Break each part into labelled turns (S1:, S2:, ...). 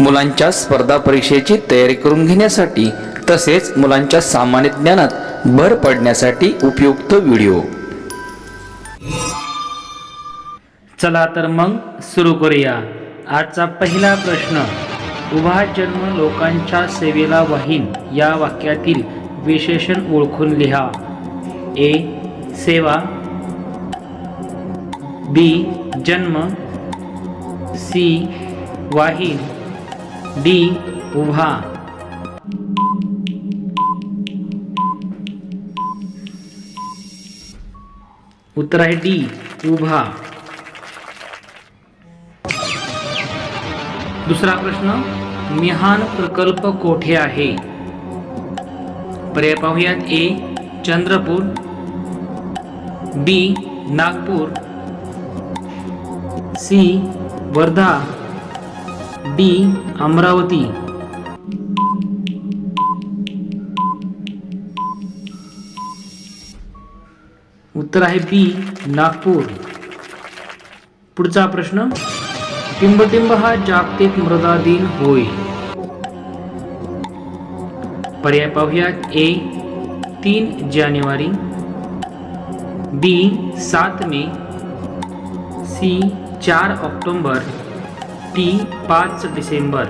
S1: मुलांच्या स्पर्धा परीक्षेची तयारी करून घेण्यासाठी तसेच मुलांच्या सामान्य ज्ञानात भर पडण्यासाठी उपयुक्त व्हिडिओ.
S2: चला तर मग सुरू करूया. आजचा पहिला प्रश्न. उभा जन्म लोकांच्या सेवेला वाहीन या वाक्यातील विशेषण ओळखून लिहा. ए. सेवा. बी. जन्म. सी. वाहीन. डी उभा. उत्तर आहे डी उभा. दुसरा प्रश्न मिहान प्रकल्प कोठे आहे? पर्याय पाहूयात A Chandrapur B Nagpur C Wardha. D Amravati. उत्तर आहे बी नागपूर. पुढचा प्रश्न टिंबटिंब हा जागतिक मृदा दिन होय. पर्याय पाहूया ए तीन जानेवारी. बी सात मे. सी चार ऑक्टोंबर. ती पाच डिसेंबर.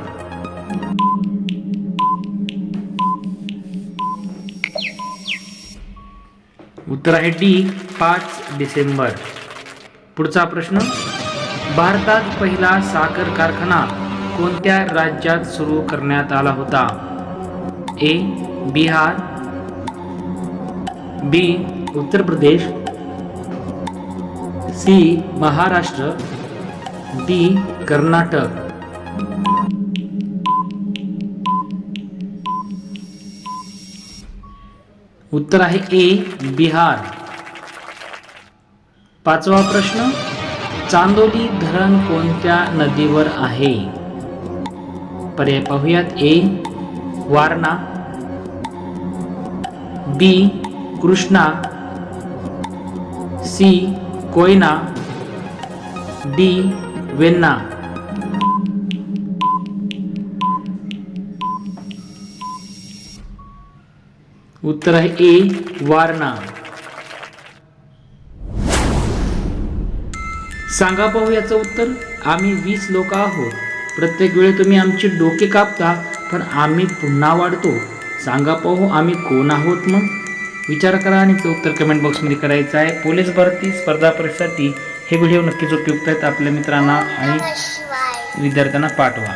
S2: उत्तर आहे डी पाच डिसेंबर. पुढचा प्रश्न भारतात पहिला साखर कारखाना कोणत्या राज्यात सुरू करण्यात आला होता? A Bihar. B Uttar Pradesh. C Maharashtra. D Karnataka. उत्तर आहे ए बिहार. पाचवा प्रश्न चांदोली धरण कोणत्या नदीवर आहे? पर्याय पाहूयात A Warna. B Krishna. C Koyna. D Venna. उत्तर आहे ए वारणा. सांगा पाहू याचं उत्तर. आम्ही वीस लोक आहोत. प्रत्येक वेळी तुम्ही आमचे डोके कापता पण आम्ही पुन्हा वाढतो. सांगा पाहू आम्ही कोण आहोत मग? विचार करा आणि ते उत्तर कमेंट बॉक्समध्ये करायचं आहे. पोलीस भरती स्पर्धा परीक्षेसाठी हे व्हिडिओ नक्कीच उपयुक्त आहेत. आपल्या मित्रांना आणि विद्यार्थ्यांना पाठवा.